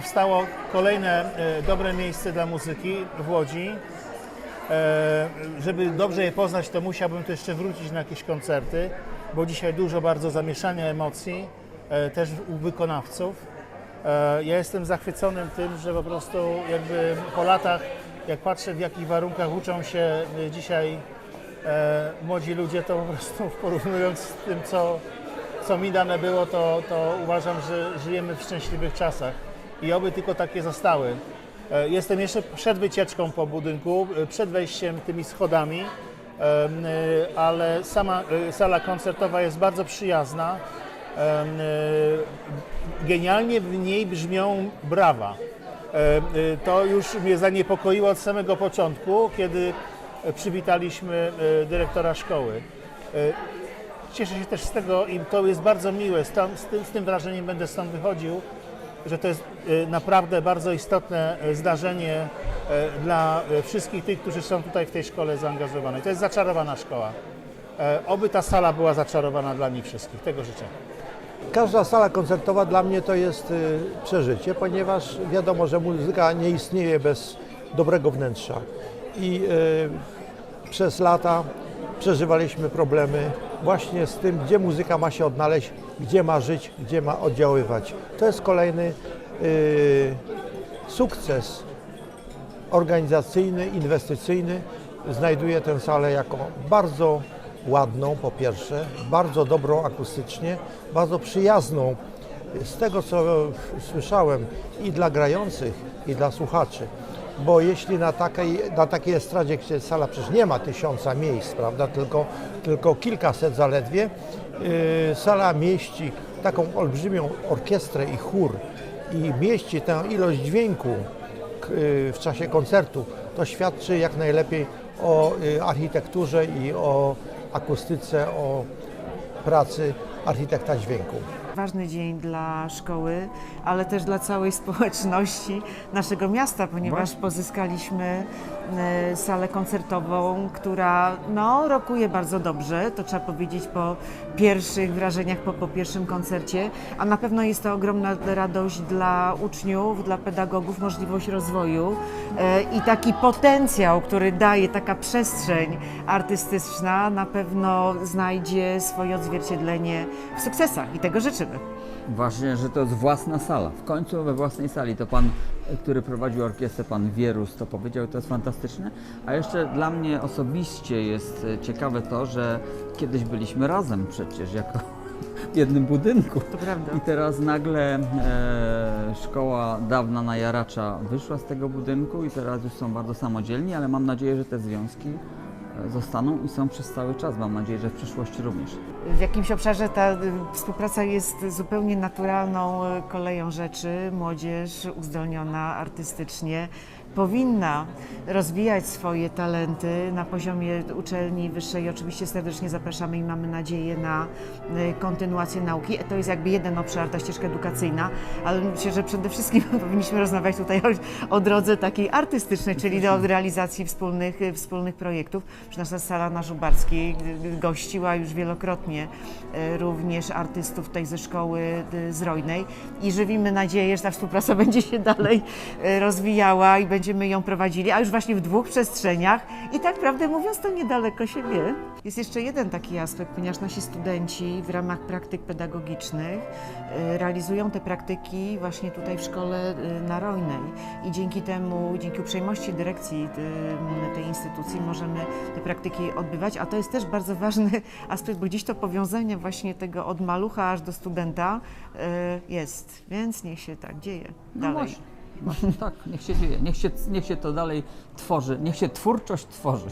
powstało kolejne e, dobre miejsce dla muzyki w Łodzi. E, Żeby dobrze je poznać, to musiałbym tu jeszcze wrócić na jakieś koncerty, bo dzisiaj dużo bardzo zamieszania emocji, e, też u wykonawców. Ja jestem zachwycony tym, że po prostu jakby po latach, jak patrzę w jakich warunkach uczą się dzisiaj młodzi ludzie, to po prostu porównując z tym, co, co mi dane było, to, to uważam, że żyjemy w szczęśliwych czasach i oby tylko takie zostały. E, Jestem jeszcze przed wycieczką po budynku, e, przed wejściem tymi schodami, e, ale sama sala koncertowa jest bardzo przyjazna. Genialnie w niej brzmią brawa. To już mnie zaniepokoiło od samego początku, kiedy przywitaliśmy dyrektora szkoły. Cieszę się też z tego i to jest bardzo miłe, z, z tym wrażeniem będę stąd wychodził, że to jest e, naprawdę bardzo istotne e, zdarzenie e, dla wszystkich tych, którzy są tutaj w tej szkole zaangażowani. To jest zaczarowana szkoła. Oby ta sala była zaczarowana dla nich wszystkich. Tego życzę. Każda sala koncertowa dla mnie to jest y, przeżycie, ponieważ wiadomo, że muzyka nie istnieje bez dobrego wnętrza. I y, przez lata przeżywaliśmy problemy właśnie z tym, gdzie muzyka ma się odnaleźć, gdzie ma żyć, gdzie ma oddziaływać. To jest kolejny y, sukces organizacyjny, inwestycyjny. Znajduję tę salę jako bardzo ładną, po pierwsze, bardzo dobrą akustycznie, bardzo przyjazną. Z tego, co słyszałem i dla grających, i dla słuchaczy. Bo jeśli na takiej, na takiej estradzie, gdzie sala przecież nie ma tysiąca miejsc, prawda, tylko, tylko kilkaset zaledwie, yy, sala mieści taką olbrzymią orkiestrę i chór i mieści tę ilość dźwięku, k- y, w czasie koncertu, to świadczy jak najlepiej o y, architekturze i o akustyce, o pracy architekta dźwięku. Ważny dzień dla szkoły, ale też dla całej społeczności naszego miasta, ponieważ pozyskaliśmy e, salę koncertową, która no, rokuje bardzo dobrze, to trzeba powiedzieć po pierwszych wrażeniach, po, po pierwszym koncercie, a na pewno jest to ogromna radość dla uczniów, dla pedagogów, możliwość rozwoju e, i taki potencjał, który daje taka przestrzeń artystyczna, na pewno znajdzie swoje odzwierciedlenie w sukcesach i tego życzymy. Właśnie, że to jest własna sala. W końcu we własnej sali. To pan, który prowadził orkiestrę, pan Wierus, to powiedział, to jest fantastyczne. A jeszcze dla mnie osobiście jest e, ciekawe to, że kiedyś byliśmy razem przecież jako w jednym budynku. To prawda. I teraz nagle e, szkoła dawna na Jaracza wyszła z tego budynku i teraz już są bardzo samodzielni, ale mam nadzieję, że te związki zostaną i są przez cały czas. Mam nadzieję, że w przyszłości również. W jakimś obszarze ta współpraca jest zupełnie naturalną koleją rzeczy. Młodzież uzdolniona artystycznie powinna rozwijać swoje talenty na poziomie uczelni wyższej. Oczywiście serdecznie zapraszamy i mamy nadzieję na y, kontynuację nauki. To jest jakby jeden obszar, ta ścieżka edukacyjna, ale myślę, że przede wszystkim powinniśmy rozmawiać tutaj o, o drodze takiej artystycznej, czyli do realizacji wspólnych, y, wspólnych projektów. Przecież Nasza sala na Żubarskiej y, gościła już wielokrotnie również artystów tutaj ze szkoły y, zrojnej i żywimy nadzieję, że ta współpraca będzie się dalej rozwijała i będziemy ją prowadzili, a już właśnie w dwóch przestrzeniach. I tak prawdę mówiąc to niedaleko siebie. Jest jeszcze jeden taki aspekt, ponieważ nasi studenci w ramach praktyk pedagogicznych y, realizują te praktyki właśnie tutaj w szkole y, na Rojnej i dzięki temu, dzięki uprzejmości dyrekcji y, tej instytucji możemy te praktyki odbywać, a to jest też bardzo ważny aspekt, bo gdzieś to powiązanie właśnie tego od malucha aż do studenta jest, więc niech się tak dzieje. No dalej. właśnie, tak, niech się dzieje, niech się, niech się to dalej tworzy, niech się twórczość tworzy.